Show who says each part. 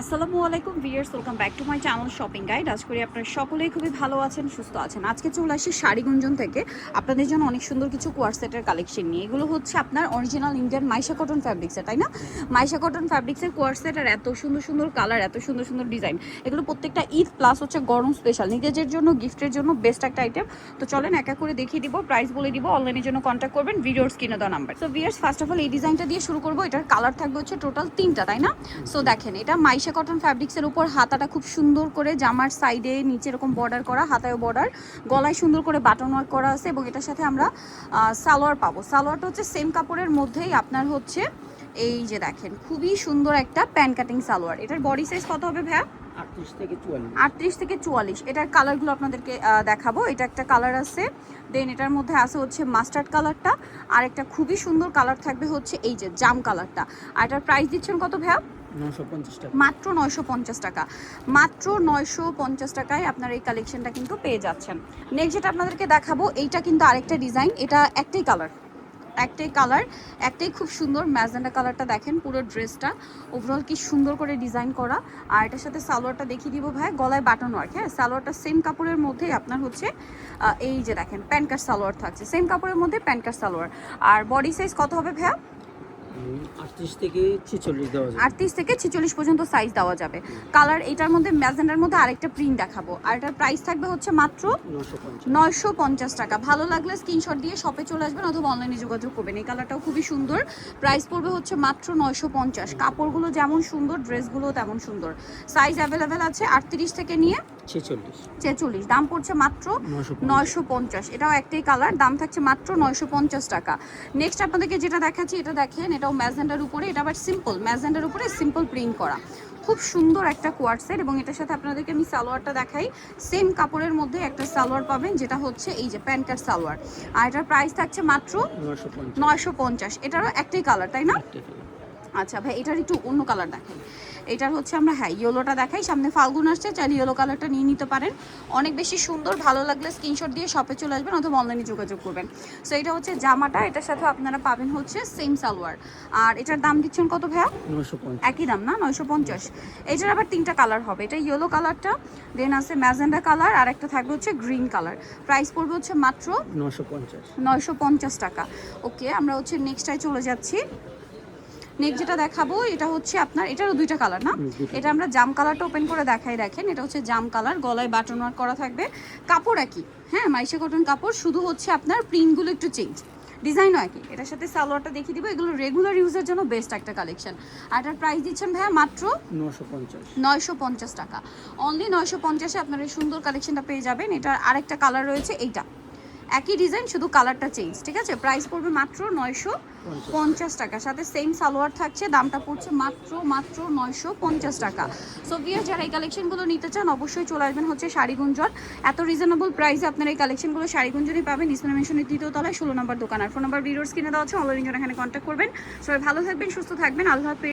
Speaker 1: আসসালামু আলাইকুম viewers welcome back to my channel shopping guide. আজ করি আপনারা সকলেই খুবই ভালো আছেন, সুস্থ আছেন। আজকে চলে আসি শাড়িগুঞ্জন থেকে। আপনাদের জন্য অনেক সুন্দর কিছু কোয়ারসেটের কালেকশন নিয়ে। এগুলো হচ্ছে আপনার অরিজিনাল ইন্ডিয়ান মাইশা কটন ফ্যাব্রিক্সের তাই না? মাইশা কটন ফ্যাব্রিক্সের কোয়ারসেট আর এত সুন্দর সুন্দর কালার এত সুন্দর সুন্দর ডিজাইন এগুলো প্রত্যেকটা ঈদ প্লাস হচ্ছে গরম স্পেশাল নিজেদের জন্য গিফটের জন্য বেস্ট একটা আইটেম তো চলেন একা করে দেখিয়ে দিব প্রাইস বলে দিব অনলাইনের জন্য কন্ট্যাক্ট করবেন ভিডিওর স্ক্রিনে দেওয়া number so viewers first of all এই ডিজাইনটা দিয়ে শুরু করব। এটার কালার থাকবে হচ্ছে টোটাল তিনটা, তাই না? সো দেখেন, এটা মাইশা কটন ফ্যাব্রিক্সের উপর হাতাটা খুব সুন্দর করে জামার সাইডে নিচে এরকম বর্ডার করা হাতায় বর্ডার গলায় সুন্দর করে বাটন ওয়ার্ক করা আছে এবং এটার সাথে আমরা সালোয়ার পাবো। সালোয়ারটা হচ্ছে সেম কাপড়ের মধ্যেই আপনার হচ্ছে এই যে দেখেন খুবই সুন্দর একটা প্যান কাটিং সালোয়ার। এটার বডি সাইজ কত হবে ভাইয়া?
Speaker 2: আটত্রিশ থেকে চুয়াল্লিশ।
Speaker 1: এটার কালারগুলো আপনাদেরকে দেখাবো। এটা একটা কালার আছে। দেন এটার মধ্যে আছে হচ্ছে মাস্টার্ড কালারটা আর একটা খুবই সুন্দর কালার থাকবে হচ্ছে এই যে জাম কালারটা আর এটার প্রাইস দিচ্ছেন কত
Speaker 2: টাকা
Speaker 1: মাত্র নয়শো পঞ্চাশ টাকা। মাত্র নয়শো পঞ্চাশ টাকায় আপনার এই কালেকশনটা কিন্তু পেয়ে যাচ্ছেন। নেক্সট যেটা আপনাদেরকে দেখাবো, এইটা কিন্তু আরেকটা ডিজাইন এটা একটাই কালার একটাই কালার একটাই খুব সুন্দর ম্যাজেন্ডা কালারটা দেখেন, পুরো ড্রেসটা ওভারঅল কি সুন্দর করে ডিজাইন করা। আর এটার সাথে সালোয়ারটা দেখিয়ে দিব ভাই, গলায় বাটন ওয়ার্ক হ্যাঁ? সালোয়ারটা সেম কাপড়ের মধ্যেই আপনার হচ্ছে এই যে দেখেন প্যান্ট কাট সালোয়ার থাকছে। সেম কাপড়ের মধ্যে প্যান্ট কাট সালোয়ার। আর বডি সাইজ কত হবে ভাইয়া?
Speaker 2: আটত্রিশ থেকে ছেচল্লিশ দেওয়া যায়
Speaker 1: আটত্রিশ থেকে ছেচল্লিশ পর্যন্ত সাইজ দেওয়া যাবে। কালার এটার মধ্যে ম্যাজেন্ডার মধ্যে আরেকটা প্রিন্ট দেখাবো। আর এটার প্রাইস থাকবে হচ্ছে মাত্র
Speaker 2: নশো পঞ্চাশ।
Speaker 1: নয়শো পঞ্চাশ টাকা। ভালো লাগলে স্ক্রিনশট দিয়ে শপে চলে আসবেন অথবা অনলাইনে যোগাযোগ করবেন। এই কালারটাও খুবই সুন্দর। প্রাইস পড়বে হচ্ছে মাত্র নয়শো পঞ্চাশ। কাপড়গুলো যেমন সুন্দর ড্রেসগুলো তেমন সুন্দর। সাইজ অ্যাভেলেবেল আছে আটত্রিশ থেকে নিয়ে
Speaker 2: ছেচল্লিশ।
Speaker 1: দাম পড়ছে মাত্র নয়শো পঞ্চাশ। এটাও একটাই কালার দাম থাকছে মাত্র নয়শো পঞ্চাশ টাকা। নেক্সট আপনাদেরকে যেটা দেখাচ্ছি এটা দেখেন এটাও ম্যাজেন্ডার উপরে এটা আবার সিম্পল ম্যাজেন্ডার উপরে সিম্পল প্রিন্ট করা। খুব সুন্দর একটা কোয়ার্টসেট এবং এটার সাথে আপনাদেরকে আমি সালোয়ারটা দেখাই। সেম কাপড়ের মধ্যে একটা সালোয়ার পাবেন যেটা হচ্ছে এই যে প্যান্ট কাট সালোয়ার। আর এটার প্রাইস থাকছে মাত্র নয়শো পঞ্চাশ। এটারও একটাই কালার তাই না? আচ্ছা ভাই এটার একটু অন্য কালার দেখাই। এটার হচ্ছে আমরা হ্যাঁ ইয়েলোটা দেখাই। সামনে ফাল্গুন আসছে চাইলে ইয়েলো কালারটা নিয়ে নিতে পারেন। অনেক বেশি সুন্দর ভালো লাগলে স্ক্রিনশট দিয়ে শপে চলে আসবেন অথবা অনলাইনে যোগাযোগ করবেন। সো এটা হচ্ছে জামাটা এটার সাথে আপনারা পাবেন হচ্ছে সেম সালোয়ার। আর এটার দাম দিচ্ছেন কত ভাইয়া? একই দাম না? নয়শো পঞ্চাশ। এটার আবার তিনটা কালার হবে। এটা ইয়েলো কালারটা দেন আছে ম্যাজেন্ডা কালার আর একটা থাকবে হচ্ছে গ্রিন কালার প্রাইস পড়বে হচ্ছে মাত্র নয়শো পঞ্চাশ। টাকা। ওকে আমরা হচ্ছে নেক্সটায় চলে যাচ্ছি। নেক্সট যেটা দেখাবো এটা হচ্ছে আপনার এটারও দুইটা কালার না? এটা আমরা জাম কালারটা ওপেন করে দেখাই দেখেন এটা হচ্ছে জাম কালার গলায় বাটন ওয়ার্ক করা থাকবে। কাপড় একই হ্যাঁ মাইশা কটন কাপড় শুধু হচ্ছে আপনার প্রিন্টগুলো একটু চেঞ্জ ডিজাইনও একই এটার সাথে সালোয়ারটা দেখিয়ে দিব এগুলো রেগুলার ইউজের জন্য বেস্ট একটা কালেকশন আর এটার প্রাইস দিচ্ছেন ভাইয়া মাত্র
Speaker 2: নশো পঞ্চাশ।
Speaker 1: নয়শো পঞ্চাশ টাকা। অনলি নয়শো পঞ্চাশে আপনারা এই সুন্দর কালেকশনটা পেয়ে যাবেন। এটার আরেকটা কালার রয়েছে এইটা। একই ডিজাইন, শুধু কালারটা চেঞ্জ ঠিক আছে? প্রাইস পড়বে মাত্র নয়শো
Speaker 2: পঞ্চাশ
Speaker 1: টাকা। সাথে সেম সালোয়ার থাকছে, দামটা পড়ছে মাত্র মাত্র নয়শো পঞ্চাশ টাকা। সো বিয়ার যারা এই কালেকশনগুলো নিতে চান, অবশ্যই চলে আসবেন হচ্ছে শাড়িগুঞ্জন। এত রিজনেবল প্রাইসে আপনারা এই কালেকশনগুলো শাড়িগুঞ্জনই পাবেন। ইসলাম মেশনের দ্বিতীয় তলায় ষোলো নম্বর দোকান। আর ফোন নাম্বার ভিডিওর স্ক্রিনে দেওয়া আছে অনলাইন এখানে কন্ট্যাক্ট করবেন। সবাই ভালো থাকবেন, সুস্থ থাকবেন। আল্লাহ